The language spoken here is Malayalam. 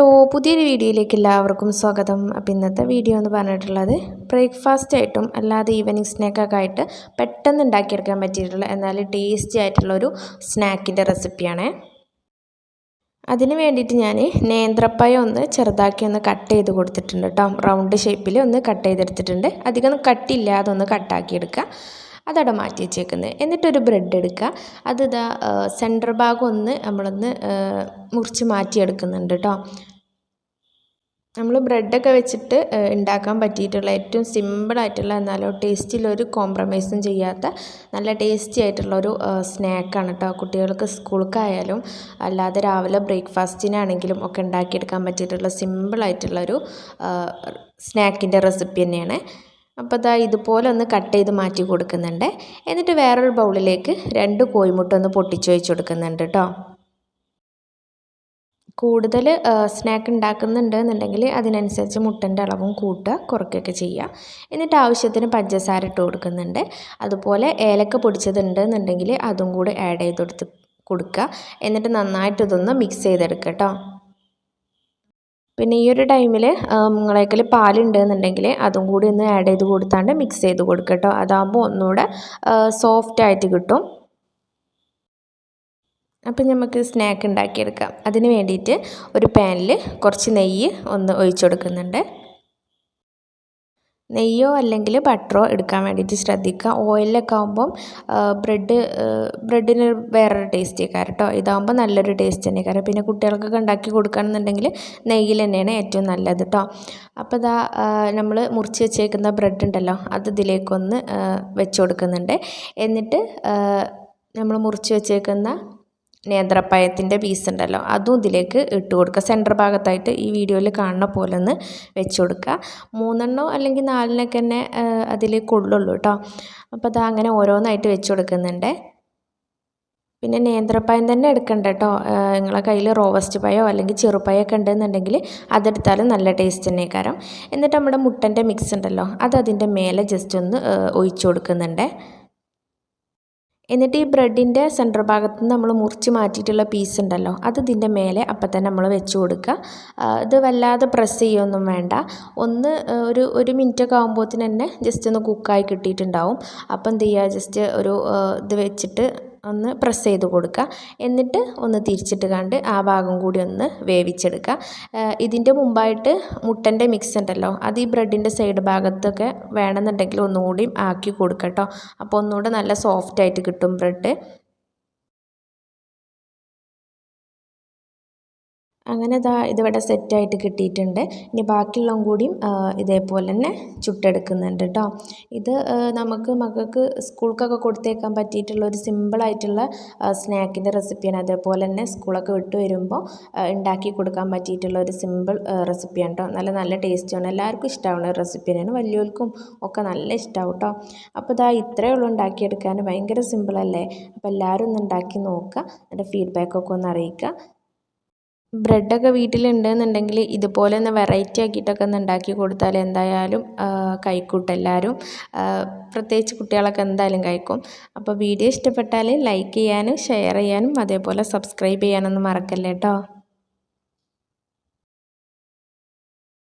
ഹലോ പുതിയൊരു വീഡിയോയിലേക്ക് എല്ലാവർക്കും സ്വാഗതം. അപ്പോൾ ഇന്നത്തെ വീഡിയോ എന്ന് പറഞ്ഞിട്ടുള്ളത് ബ്രേക്ക്ഫാസ്റ്റ് ആയിട്ടും അല്ലാതെ ഈവനിങ് സ്നാക്കൊക്കെ ആയിട്ട് പെട്ടെന്ന് ഉണ്ടാക്കിയെടുക്കാൻ പറ്റിയിട്ടുള്ള എന്നാൽ ടേസ്റ്റി ആയിട്ടുള്ള ഒരു സ്നാക്കിന്റെ റെസിപ്പിയാണ്. അതിന് വേണ്ടിയിട്ട് ഞാൻ നേന്ത്രപ്പായ ഒന്ന് ചെറുതാക്കി ഒന്ന് കട്ട് ചെയ്ത് കൊടുത്തിട്ടുണ്ട് കേട്ടോ. റൗണ്ട് ഷേപ്പിൽ ഒന്ന് കട്ട് ചെയ്തെടുത്തിട്ടുണ്ട്. അധികം കട്ടില്ലാതെ ഒന്ന് കട്ടാക്കിയെടുക്കുക. അതവിടെ മാറ്റി വെച്ചേക്കുന്നത് എന്നിട്ടൊരു ബ്രെഡ് എടുക്കുക. അത് ഇതാ സെന്റർ ഭാഗം ഒന്ന് നമ്മളൊന്ന് മുറിച്ച് മാറ്റിയെടുക്കുന്നുണ്ട് കേട്ടോ. നമ്മൾ ബ്രെഡൊക്കെ വെച്ചിട്ട് ഉണ്ടാക്കാൻ പറ്റിയിട്ടുള്ള ഏറ്റവും സിമ്പിളായിട്ടുള്ള ടേസ്റ്റിൽ ഒരു കോംപ്രമൈസും ചെയ്യാത്ത നല്ല ടേസ്റ്റി ആയിട്ടുള്ള ഒരു സ്നാക്കാണ് കേട്ടോ കുട്ടികൾക്ക് സ്കൂൾക്കായാലും അല്ലാതെ രാവിലെ ബ്രേക്ക്ഫാസ്റ്റിനാണെങ്കിലും ഒക്കെ ഉണ്ടാക്കിയെടുക്കാൻ പറ്റിയിട്ടുള്ള സിമ്പിളായിട്ടുള്ളൊരു സ്നാക്കിന്റെ റെസിപ്പി തന്നെയാണ്. അപ്പോൾ ഇതാ ഇതുപോലെ ഒന്ന് കട്ട് ചെയ്ത് മാറ്റി കൊടുക്കുന്നുണ്ട്. എന്നിട്ട് വേറൊരു ബൗളിലേക്ക് രണ്ട് കോഴിമുട്ട ഒന്ന് പൊട്ടിച്ച് വെച്ച് കൊടുക്കുന്നുണ്ട് കേട്ടോ കൂടുതൽ സ്നാക്ക് ഉണ്ടാക്കുന്നുണ്ട് എന്നുണ്ടെങ്കിൽ അതിനനുസരിച്ച് മുട്ടന്റെ അളവും കൂട്ടുക കുറയ്ക്കുകയൊക്കെ ചെയ്യുക. എന്നിട്ട് ആവശ്യത്തിന് പഞ്ചസാര ഇട്ട് കൊടുക്കുന്നുണ്ട്. അതുപോലെ ഏലക്ക പൊടിച്ചതുണ്ട് എന്നുണ്ടെങ്കിൽ അതും കൂടി ആഡ് ചെയ്ത് കൊടുത്ത് കൊടുക്കുക. എന്നിട്ട് നന്നായിട്ട് ഇതൊന്ന് മിക്സ് ചെയ്തെടുക്കുക കേട്ടോ. പിന്നെ ഈ ഒരു ടൈമിൽ നിങ്ങളേക്കൽ പാലുണ്ട് എന്നുണ്ടെങ്കിൽ അതും കൂടി ഒന്ന് ആഡ് ചെയ്ത് കൊടുത്താണ്ട് മിക്സ് ചെയ്ത് കൊടുക്കുക കേട്ടോ. അതാകുമ്പോൾ ഒന്നുകൂടെ സോഫ്റ്റ് ആയിട്ട് കിട്ടും. അപ്പം നമുക്ക് സ്നാക്ക് ഉണ്ടാക്കിയെടുക്കാം. അതിന് വേണ്ടിയിട്ട് ഒരു പാനിൽ കുറച്ച് നെയ്യ് ഒന്ന് ഒഴിച്ചു കൊടുക്കുന്നുണ്ട്. നെയ്യോ അല്ലെങ്കിൽ ബട്ടറോ എടുക്കാൻ വേണ്ടിയിട്ട് ശ്രദ്ധിക്കുക. ഓയിലൊക്കെ ആകുമ്പം ബ്രെഡ് ബ്രെഡിന് വേറൊരു ടേസ്റ്റ് ആയിക്കാരം കേട്ടോ. ഇതാകുമ്പോൾ നല്ലൊരു ടേസ്റ്റ് തന്നെ കാരണം പിന്നെ കുട്ടികൾക്കൊക്കെ ഉണ്ടാക്കി കൊടുക്കുകയാണെന്നുണ്ടെങ്കിൽ നെയ്യിൽ തന്നെയാണ് ഏറ്റവും നല്ലത് കേട്ടോ അപ്പോൾ ഇതാ നമ്മൾ മുറിച്ച് വെച്ചേക്കുന്ന ബ്രെഡ് ഉണ്ടല്ലോ അത് ഇതിലേക്കൊന്ന് വെച്ച് കൊടുക്കുന്നുണ്ട്. എന്നിട്ട് നമ്മൾ മുറിച്ച് വെച്ചേക്കുന്ന നേന്ത്രപ്പഴത്തിന്റെ പീസ് ഉണ്ടല്ലോ അതും ഇതിലേക്ക് ഇട്ട് കൊടുക്കുക. സെന്റർ ഭാഗത്തായിട്ട് ഈ വീഡിയോയിൽ കാണുന്ന പോലെ ഒന്ന് വെച്ച് കൊടുക്കുക. മൂന്നെണ്ണോ അല്ലെങ്കിൽ നാലിനൊക്കെ തന്നെ അതിൽ കൊള്ളുള്ളൂ കേട്ടോ അപ്പോൾ അത് അങ്ങനെ ഓരോന്നായിട്ട് വെച്ച് കൊടുക്കുന്നുണ്ട്. പിന്നെ നേന്ത്രപ്പഴം തന്നെ എടുക്കണ്ട കേട്ടോ നിങ്ങളെ കയ്യിൽ റോവസ്റ്റ് പഴമോ അല്ലെങ്കിൽ ചെറുപ്പഴമൊക്കെ ഉണ്ടെന്നുണ്ടെങ്കിൽ അതെടുത്താലും നല്ല ടേസ്റ്റ് തന്നെ കാരണം എന്നിട്ട് നമ്മുടെ മുട്ടന്റെ മിക്സ് ഉണ്ടല്ലോ അത് അതിന്റെ മേലെ ജസ്റ്റ് ഒന്ന് ഒഴിച്ചു കൊടുക്കുന്നുണ്ട്. എന്നിട്ട് ഈ ബ്രെഡിന്റെ സെന്റർ ഭാഗത്ത് നിന്ന് നമ്മൾ മുറിച്ച് മാറ്റിയിട്ടുള്ള പീസ് ഉണ്ടല്ലോ അത് ഇതിന്റെ മേലെ അപ്പം തന്നെ നമ്മൾ വെച്ച് കൊടുക്കുക. ഇത് വല്ലാതെ പ്രസ് ചെയ്യൊന്നും വേണ്ട. ഒന്ന് ഒരു ഒരു മിനിറ്റൊക്കെ ആകുമ്പോഴത്തേന് തന്നെ ജസ്റ്റ് ഒന്ന് കുക്കായി കിട്ടിയിട്ടുണ്ടാവും. അപ്പം എന്ത് ചെയ്യുക ജസ്റ്റ് ഒരു ഇത് വെച്ചിട്ട് ഒന്ന് പ്രസ് ചെയ്ത് കൊടുക്കുക. എന്നിട്ട് ഒന്ന് തിരിച്ചിട്ട് കണ്ട് ആ ഭാഗം കൂടി ഒന്ന് വേവിച്ചെടുക്കുക. ഇതിന്റെ മുമ്പായിട്ട് മുട്ടന്റെ മിക്സ് ഉണ്ടല്ലോ. അത് ഈ ബ്രെഡിന്റെ സൈഡ് ഭാഗത്തൊക്കെ വേണമെന്നുണ്ടെങ്കിൽ ഒന്നുകൂടി ആക്കി കൊടുക്കുക കേട്ടോ അപ്പോൾ ഒന്നുകൂടെ നല്ല സോഫ്റ്റ് ആയിട്ട് കിട്ടും ബ്രെഡ് അങ്ങനെ ഇതാ ഇതിവിടെ സെറ്റായിട്ട് കിട്ടിയിട്ടുണ്ട്. ഇനി ബാക്കിയുള്ളതും കൂടിയും ഇതേപോലെ തന്നെ ചുട്ടെടുക്കുന്നുണ്ട് കേട്ടോ ഇത് നമുക്ക് മക്കൾക്ക് സ്കൂൾക്കൊക്കെ കൊടുത്തേക്കാൻ പറ്റിയിട്ടുള്ള ഒരു സിമ്പിളായിട്ടുള്ള സ്നാക്കിന്റെ റെസിപ്പിയാണ് അതേപോലെ തന്നെ സ്കൂളൊക്കെ വിട്ട് വരുമ്പോൾ ഉണ്ടാക്കി കൊടുക്കാൻ പറ്റിയിട്ടുള്ള ഒരു സിമ്പിൾ റെസിപ്പിയാണ് കേട്ടോ നല്ല നല്ല ടേസ്റ്റാണ് എല്ലാവർക്കും ഇഷ്ടമാവുന്ന റെസിപ്പിയാണ് വലിയവർക്കും ഒക്കെ നല്ല ഇഷ്ടമാവും കേട്ടോ അപ്പോൾ ഇതാ ഇത്രയേ ഉള്ളൂ ഉണ്ടാക്കിയെടുക്കാൻ. ഭയങ്കര സിമ്പിളല്ലേ അപ്പോൾ എല്ലാവരും ഒന്ന് ഉണ്ടാക്കി നോക്കുക. എന്റെ ഫീഡ്ബാക്കൊക്കെ ഒന്ന് അറിയിക്കുക. ബ്രെഡൊക്കെ വീട്ടിലുണ്ടെന്നുണ്ടെങ്കിൽ ഇതുപോലെ ഒന്ന് വെറൈറ്റി ആക്കിയിട്ടൊക്കെ ഒന്ന് ഉണ്ടാക്കി കൊടുത്താൽ എന്തായാലും കഴിക്കൂട്ടെ എല്ലാവരും. പ്രത്യേകിച്ച് കുട്ടികളൊക്കെ എന്തായാലും കഴിക്കും. അപ്പോൾ വീഡിയോ ഇഷ്ടപ്പെട്ടാൽ ലൈക്ക് ചെയ്യാനും ഷെയർ ചെയ്യാനും അതേപോലെ സബ്സ്ക്രൈബ് ചെയ്യാനൊന്നും മറക്കല്ലേ കേട്ടോ